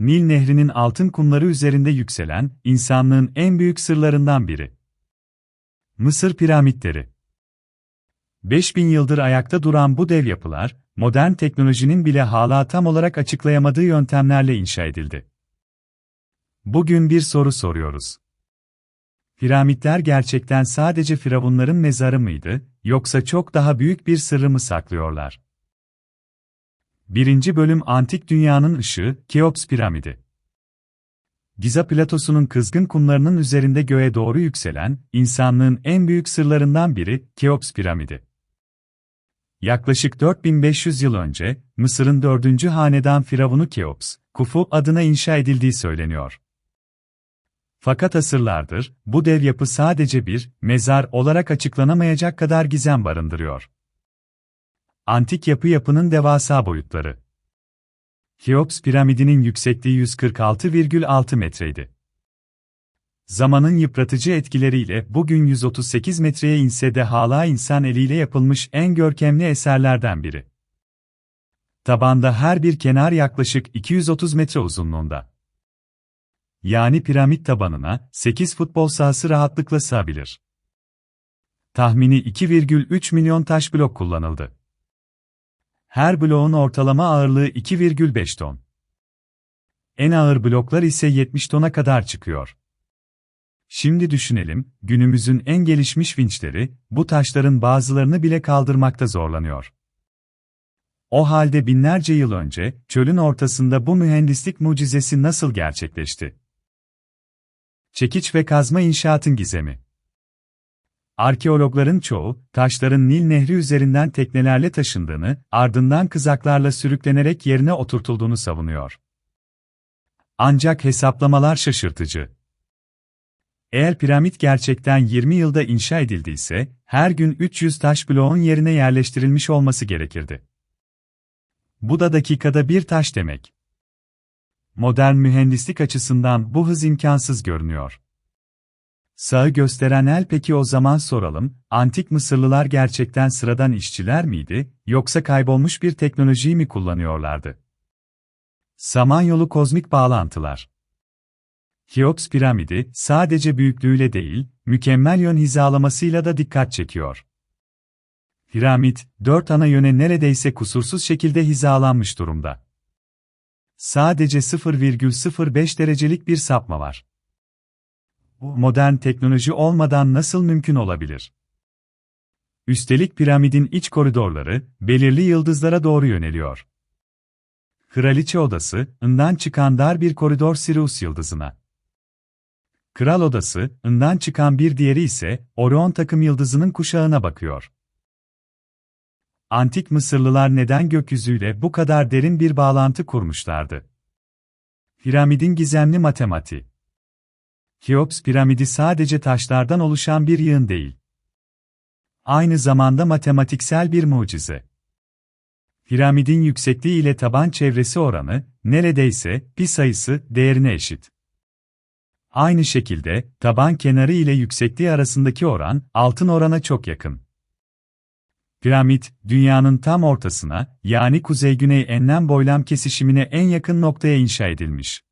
Nil Nehri'nin altın kumları üzerinde yükselen, insanlığın en büyük sırlarından biri. Mısır piramitleri 5000 yıldır ayakta duran bu dev yapılar, modern teknolojinin bile hala tam olarak açıklayamadığı yöntemlerle inşa edildi. Bugün bir soru soruyoruz. Piramitler gerçekten sadece firavunların mezarı mıydı, yoksa çok daha büyük bir sırrı mı saklıyorlar? Birinci bölüm Antik Dünyanın Işığı, Keops Piramidi. Giza platosunun kızgın kumlarının üzerinde göğe doğru yükselen, insanlığın en büyük sırlarından biri, Keops Piramidi. Yaklaşık 4500 yıl önce, Mısır'ın dördüncü hanedan firavunu Keops, Kufu adına inşa edildiği söyleniyor. Fakat asırlardır, bu dev yapı sadece bir, mezar olarak açıklanamayacak kadar gizem barındırıyor. Antik yapı yapının devasa boyutları. Keops piramidinin yüksekliği 146,6 metreydi. Zamanın yıpratıcı etkileriyle bugün 138 metreye inse de hala insan eliyle yapılmış en görkemli eserlerden biri. Tabanda her bir kenar yaklaşık 230 metre uzunluğunda. Yani piramit tabanına 8 futbol sahası rahatlıkla sığabilir. Tahmini 2,3 milyon taş blok kullanıldı. Her bloğun ortalama ağırlığı 2,5 ton. En ağır bloklar ise 70 tona kadar çıkıyor. Şimdi düşünelim, günümüzün en gelişmiş vinçleri, bu taşların bazılarını bile kaldırmakta zorlanıyor. O halde binlerce yıl önce, çölün ortasında bu mühendislik mucizesi nasıl gerçekleşti? Çekiç ve kazma inşaatın gizemi. Arkeologların çoğu, taşların Nil Nehri üzerinden teknelerle taşındığını, ardından kızaklarla sürüklenerek yerine oturtulduğunu savunuyor. Ancak hesaplamalar şaşırtıcı. Eğer piramit gerçekten 20 yılda inşa edildiyse, her gün 300 taş bloğun yerine yerleştirilmiş olması gerekirdi. Bu da dakikada bir taş demek. Modern mühendislik açısından bu hız imkansız görünüyor. Sağı gösteren el peki o zaman soralım, antik Mısırlılar gerçekten sıradan işçiler miydi, yoksa kaybolmuş bir teknolojiyi mi kullanıyorlardı? Samanyolu kozmik bağlantılar Keops piramidi, sadece büyüklüğüyle değil, mükemmel yön hizalamasıyla da dikkat çekiyor. Piramit, dört ana yöne neredeyse kusursuz şekilde hizalanmış durumda. Sadece 0,05 derecelik bir sapma var. Bu modern teknoloji olmadan nasıl mümkün olabilir? Üstelik piramidin iç koridorları, belirli yıldızlara doğru yöneliyor. Kraliçe odası, ından çıkan dar bir koridor Sirius yıldızına. Kral odası, ından çıkan bir diğeri ise, Orion takım yıldızının kuşağına bakıyor. Antik Mısırlılar neden gökyüzüyle bu kadar derin bir bağlantı kurmuşlardı? Piramidin gizemli matematiği. Keops piramidi sadece taşlardan oluşan bir yığın değil. Aynı zamanda matematiksel bir mucize. Piramidin yüksekliği ile taban çevresi oranı, neredeyse pi sayısı değerine eşit. Aynı şekilde, taban kenarı ile yüksekliği arasındaki oran, altın orana çok yakın. Piramit, dünyanın tam ortasına, yani kuzey-güney enlem boylam kesişimine en yakın noktaya inşa edilmiş.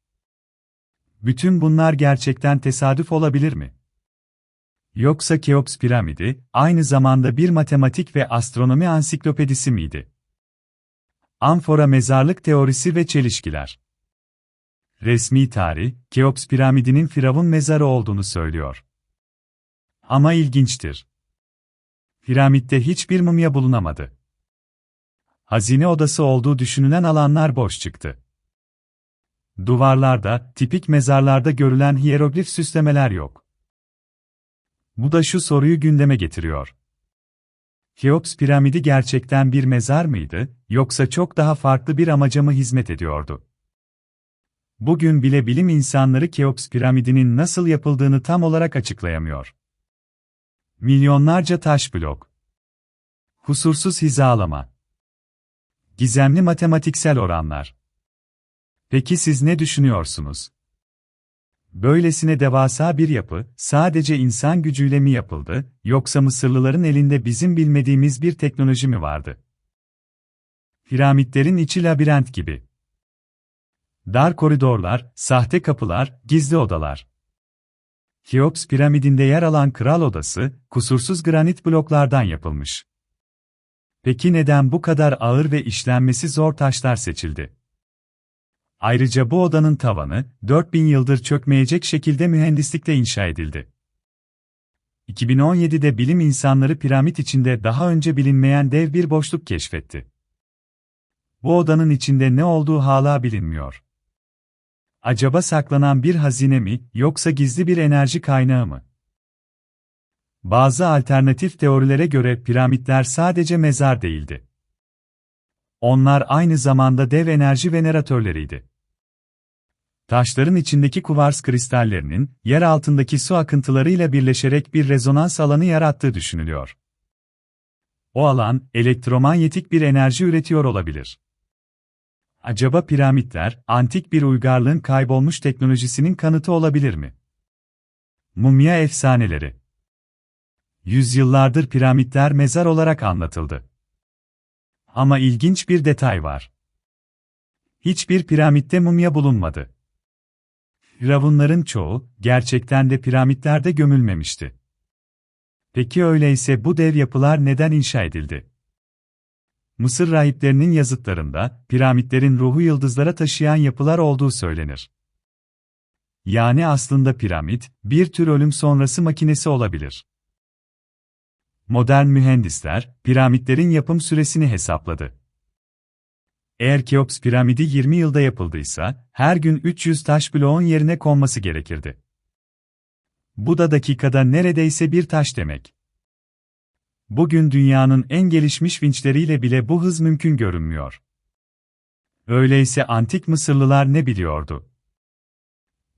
Bütün bunlar gerçekten tesadüf olabilir mi? Yoksa Keops piramidi, aynı zamanda bir matematik ve astronomi ansiklopedisi miydi? Amfora mezarlık teorisi ve çelişkiler Resmi tarih, Keops piramidinin Firavun mezarı olduğunu söylüyor. Ama ilginçtir. Piramitte hiçbir mumya bulunamadı. Hazine odası olduğu düşünülen alanlar boş çıktı. Duvarlarda, tipik mezarlarda görülen hieroglif süslemeler yok. Bu da şu soruyu gündeme getiriyor. Keops piramidi gerçekten bir mezar mıydı, yoksa çok daha farklı bir amaca mı hizmet ediyordu? Bugün bile bilim insanları Keops piramidinin nasıl yapıldığını tam olarak açıklayamıyor. Milyonlarca taş blok. Kusursuz hizalama. Gizemli matematiksel oranlar. Peki siz ne düşünüyorsunuz? Böylesine devasa bir yapı, sadece insan gücüyle mi yapıldı, yoksa Mısırlıların elinde bizim bilmediğimiz bir teknoloji mi vardı? Piramitlerin içi labirent gibi. Dar koridorlar, sahte kapılar, gizli odalar. Keops piramidinde yer alan kral odası, kusursuz granit bloklardan yapılmış. Peki neden bu kadar ağır ve işlenmesi zor taşlar seçildi? Ayrıca bu odanın tavanı, 4000 yıldır çökmeyecek şekilde mühendislikle inşa edildi. 2017'de bilim insanları piramit içinde daha önce bilinmeyen dev bir boşluk keşfetti. Bu odanın içinde ne olduğu hala bilinmiyor. Acaba saklanan bir hazine mi, yoksa gizli bir enerji kaynağı mı? Bazı alternatif teorilere göre piramitler sadece mezar değildi. Onlar aynı zamanda dev enerji veneratörleriydi. Taşların içindeki kuvars kristallerinin, yer altındaki su akıntılarıyla birleşerek bir rezonans alanı yarattığı düşünülüyor. O alan, elektromanyetik bir enerji üretiyor olabilir. Acaba piramitler, antik bir uygarlığın kaybolmuş teknolojisinin kanıtı olabilir mi? Mumya efsaneleri Yüzyıllardır piramitler mezar olarak anlatıldı. Ama ilginç bir detay var. Hiçbir piramitte mumya bulunmadı. Firavunların çoğu, gerçekten de piramitlerde gömülmemişti. Peki öyleyse bu dev yapılar neden inşa edildi? Mısır rahiplerinin yazıtlarında, piramitlerin ruhu yıldızlara taşıyan yapılar olduğu söylenir. Yani aslında piramit, bir tür ölüm sonrası makinesi olabilir. Modern mühendisler, piramitlerin yapım süresini hesapladı. Eğer Keops piramidi 20 yılda yapıldıysa, her gün 300 taş bloğun yerine konması gerekirdi. Bu da dakikada neredeyse bir taş demek. Bugün dünyanın en gelişmiş vinçleriyle bile bu hız mümkün görünmüyor. Öyleyse antik Mısırlılar ne biliyordu?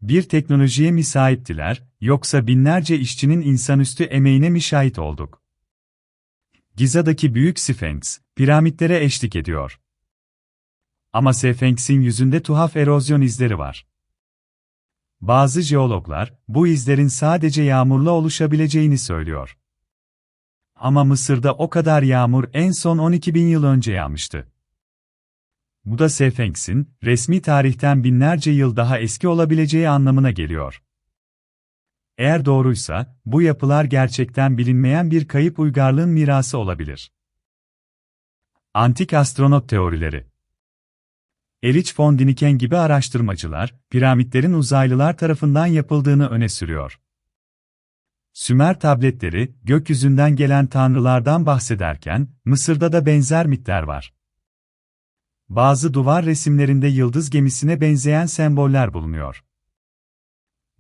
Bir teknolojiye mi sahiptiler, yoksa binlerce işçinin insanüstü emeğine mi şahit olduk? Giza'daki büyük Sphinx, piramitlere eşlik ediyor. Ama Sphinx'in yüzünde tuhaf erozyon izleri var. Bazı jeologlar, bu izlerin sadece yağmurla oluşabileceğini söylüyor. Ama Mısır'da o kadar yağmur en son 12 bin yıl önce yağmıştı. Bu da Sphinx'in, resmi tarihten binlerce yıl daha eski olabileceği anlamına geliyor. Eğer doğruysa, bu yapılar gerçekten bilinmeyen bir kayıp uygarlığın mirası olabilir. Antik astronot teorileri Erich von Däniken gibi araştırmacılar, piramitlerin uzaylılar tarafından yapıldığını öne sürüyor. Sümer tabletleri, gökyüzünden gelen tanrılardan bahsederken, Mısır'da da benzer mitler var. Bazı duvar resimlerinde yıldız gemisine benzeyen semboller bulunuyor.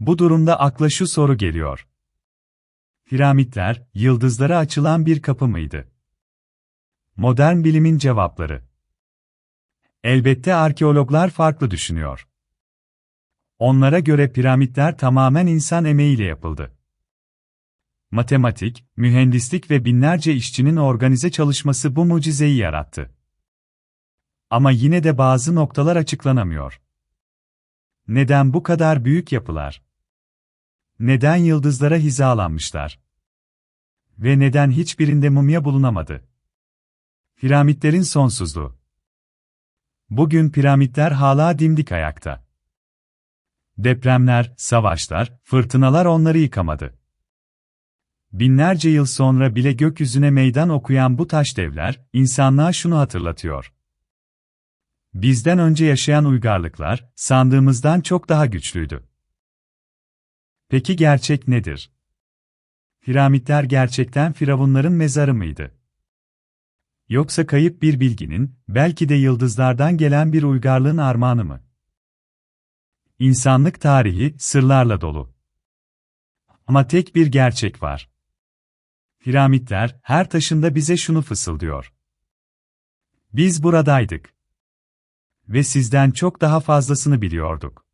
Bu durumda akla şu soru geliyor. Piramitler, yıldızlara açılan bir kapı mıydı? Modern bilimin cevapları. Elbette arkeologlar farklı düşünüyor. Onlara göre piramitler tamamen insan emeğiyle yapıldı. Matematik, mühendislik ve binlerce işçinin organize çalışması bu mucizeyi yarattı. Ama yine de bazı noktalar açıklanamıyor. Neden bu kadar büyük yapılar? Neden yıldızlara hizalanmışlar? Ve neden hiçbirinde mumya bulunamadı? Piramitlerin sonsuzluğu. Bugün piramitler hala dimdik ayakta. Depremler, savaşlar, fırtınalar onları yıkamadı. Binlerce yıl sonra bile gökyüzüne meydan okuyan bu taş devler, insanlığa şunu hatırlatıyor. Bizden önce yaşayan uygarlıklar, sandığımızdan çok daha güçlüydü. Peki gerçek nedir? Piramitler gerçekten firavunların mezarı mıydı? Yoksa kayıp bir bilginin, belki de yıldızlardan gelen bir uygarlığın armağanı mı? İnsanlık tarihi sırlarla dolu. Ama tek bir gerçek var. Piramitler her taşında bize şunu fısıldıyor. Biz buradaydık. Ve sizden çok daha fazlasını biliyorduk.